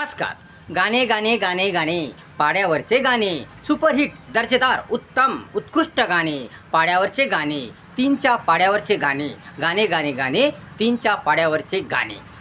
नमस्कार. गाणे गाणे गाणे गाणे. पाड्यावरचे गाणे. सुपरहिट दर्जेदार उत्तम उत्कृष्ट गाणे. पाड्यावरचे गाणे तीनच्या पाड्यावरचे गाणे. गाणे गाणे गाणे तीनच्या पाड्यावरचे गाणे.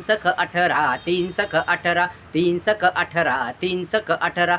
सख अठरा तीन सख अठरा तीन सख अठरा तीन सख अठरा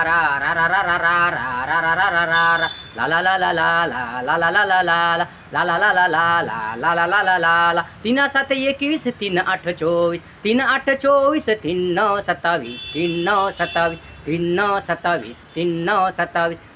તીના સાથે એકવીસ તીન આઠ ચોવીસ તીન આઠ ચોવીસ તીન સત્તાવીસ તીન સત્તાવીસ તીન સત્તાવીસ તીન સત્તાવીસ